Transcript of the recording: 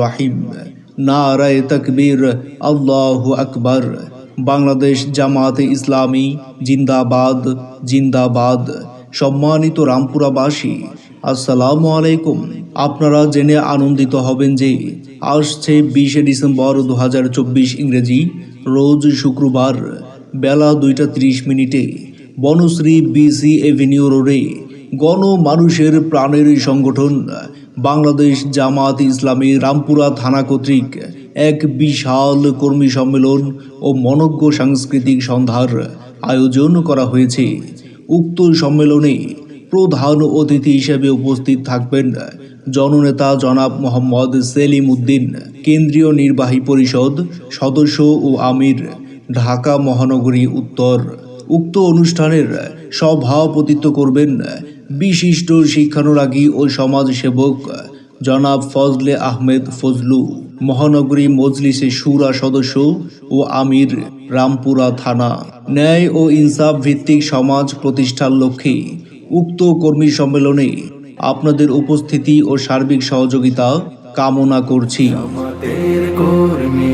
রহিম তকবীর আকবার। বাংলাদেশ জামাতে ইসলামী, জিন্দাবাদ জিন্দাবাদ। সম্মানিত রামপুরাবাসী, আসসালামু আলাইকুম। আপনারা জেনে আনন্দিত হবেন যে, আসছে বিশে ডিসেম্বর দু হাজার চব্বিশ ইংরেজি, রোজ শুক্রবার, বেলা দুইটা ত্রিশ মিনিটে, বনশ্রী বিসি এভিনিউ রোডে। গণ মানুষের প্রাণের সংগঠন, বাংলাদেশ জামাত ইসলামী রামপুরা থানা কর্তৃক এক বিশাল কর্মী সম্মেলন ও মনজ্ঞ সাংস্কৃতিক সন্ধ্যার আয়োজন করা হয়েছে। উক্ত সম্মেলনে প্রধান অতিথি হিসেবে উপস্থিত থাকবেন জননেতা জনাব মোহাম্মদ সেলিম উদ্দিন, কেন্দ্রীয় নির্বাহী পরিষদ সদস্য ও আমির, ঢাকা মহানগরী উত্তর উক্ত অনুষ্ঠানের সভাপতিত্ব করবেন বিশিষ্ট শিক্ষানুরাগী ও সমাজসেবক জনাব ফজলে আহমেদ ফজলু, মহানগরী মজলিসে সুরা সদস্য ও আমির রামপুরা থানা। ন্যায় ও ইনসাফ ভিত্তিক সমাজ প্রতিষ্ঠার লক্ষ্যে উক্ত কর্মী সম্মেলনে আপনাদের উপস্থিতি ও সার্বিক সহযোগিতা কামনা করছি।